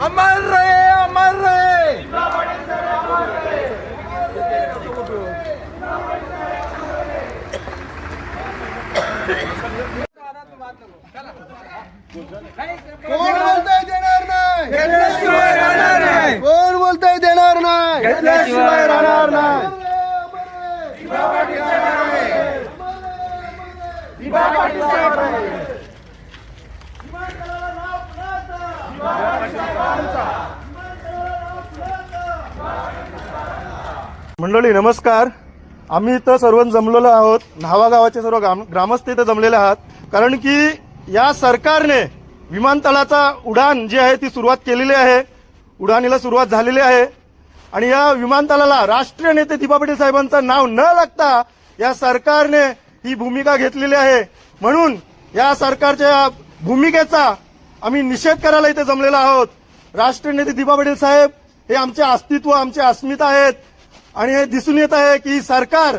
अमर रहे कोण बोलताय देणार नाही? घेतल्याशिवाय राहणार नाही. कोण बोलताय देणार नाही? घेतल्याशिवाय राहणार नाही. मंडळी नमस्कार. आम्ही इथं सर्व जमलेलो आहोत. न्हावा गावाचे सर्व ग्राम ग्रामस्थ इथं जमलेले आहात. कारण की या सरकारने विमानतळाचा उडान जी आहे ती सुरुवात केलेली आहे. उडाणीला सुरुवात झालेली आहे. आणि या विमानतळाला राष्ट्रीय नेते दिबा पाटील साहेबांचं नाव न लागता या सरकारने ही भूमिका घेतलेली आहे. म्हणून या सरकारच्या भूमिकेचा आम्ही निषेध करायला इथे जमलेलो आहोत. राष्ट्रीय नेते दिबा पाटील साहेब हे आमचे अस्तित्व आमचे अस्मिता आहेत. आणि हे दिसून येत आहे की सरकार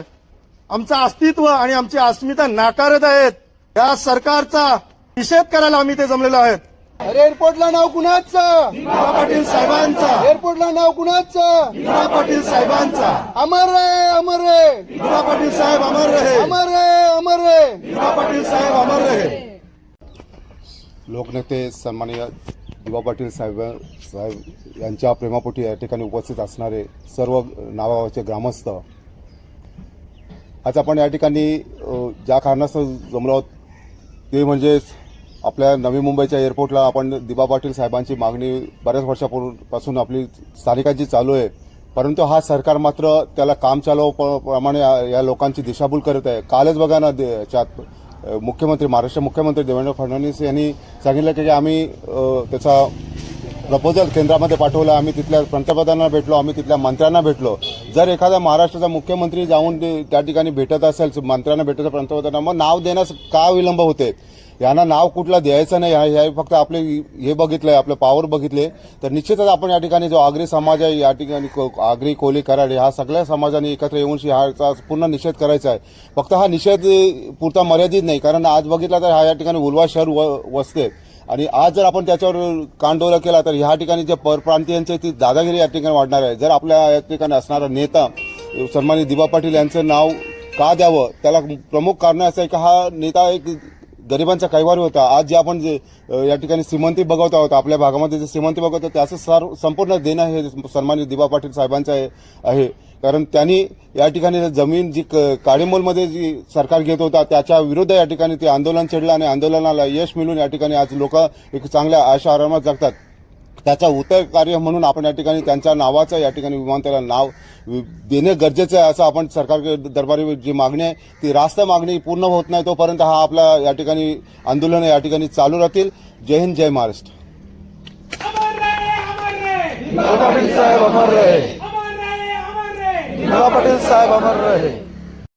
आमचं अस्तित्व आणि आमची अस्मिता नाकारत आहेत. या सरकारचा निषेध करायला आम्ही ते जमलेलो आहेत एअरपोर्टला नाव कुणाचं? दिबा पाटील साहेबांचा. एअरपोर्टला नाव कुणाचं? दिबा पाटील साहेबांचा. अमर रे अमर रे. दिबा पाटील साहेब अमर रहे अमर रे अमर रे. दिबा पाटील साहेब अमर रहे लोकनेते सन्माननीय दिवा पाटील साहेब साहेब यांच्या प्रेमापोटी या ठिकाणी उपस्थित असणारे सर्व नावागावचे ग्रामस्थ. आज आपण या ठिकाणी ज्या कारणास्तव जमलो आहोत ते म्हणजेच आपल्या नवी मुंबईच्या एअरपोर्टला आपण दिबा पाटील साहेबांची मागणी बऱ्याच वर्षापूर्वीपासून आपली स्थानिकांची चालू आहे. परंतु हा सरकार मात्र त्याला काम चालव प्रमाणे या- लोकांची दिशाभूल करत आहे. कालच बघा ना दे- याच्यात मुख्यमंत्री महाराष्ट्र मुख्यमंत्री देवेंद्र फडणवीस यांनी सांगितलं की आम्ही त्याचा प्रपोजल केंद्रामध्ये पाठवलं आम्ही तिथल्या पंतप्रधानांना भेटलो आम्ही तिथल्या मंत्र्यांना भेटलो. जर एखादा महाराष्ट्राचा मुख्यमंत्री जाऊन ते- त्या ठिकाणी भेटत असेल मंत्र्यांना भेटत पंतप्रधानांना मग नाव देण्यास का विलंब होते? यांना नाव कुठला द्यायचं नाही हे हे फक्त आपले हे बघितलंय आपलं पॉवर बघितले. तर निश्चितच आपण या ठिकाणी जो आगरी समाज आहे या ठिकाणी को- आगरी कोली कराड हा सगळ्या समाजाने एकत्र येऊन ह्याचा पूर्ण निषेध करायचा आहे. फक्त हा निषेध पुरता मर्यादित नाही कारण आज बघितला तर हा या ठिकाणी उलवा शहर व- वसते. आणि आज जर आपण त्याच्यावर कांडोला केला तर ह्या ठिकाणी जे परप्रांतीयांची ती दादागिरी या ठिकाणी वाढणार आहे. जर आपल्या या ठिकाणी असणारा नेता सन्मानित दिबा पाटील यांचं नाव का द्यावं? त्याला प्रमुख कारण असं आहे की हा नेता एक गरिबांचा कैवारी होता. आज जे आपण जे या ठिकाणी श्रीमंती बघवत आहोत आपल्या भागामध्ये जे श्रीमंती बघवत आहोत त्याचं सर संपूर्ण देणं हे सन्मानित दिबा पाटील साहेबांचं आहे आहे. कारण त्यांनी या ठिकाणी जमीन जी क- काळीमोलमध्ये जी सरकार घेत होता त्याच्या विरुद्ध या ठिकाणी ते आंदोलन छेडलं आणि आंदोलनाला यश मिळून या ठिकाणी आज लोक एक चांगल्या आशा आरामात जगतात. त्याचा उत्तर कार्य म्हणून आपण या ठिकाणी त्यांच्या नावाचं या ठिकाणी विमानतळाला नाव देणे गरजेचं आहे असं आपण सरकार दरबारी जी मागणी आहे ती रास्त मागणी पूर्ण होत नाही तोपर्यंत हा आपला या ठिकाणी आंदोलन या ठिकाणी चालू राहतील. जय हिंद जय महाराष्ट्र. पाटील साहेब अमर रहे। पाटील साहेब अमर रहे।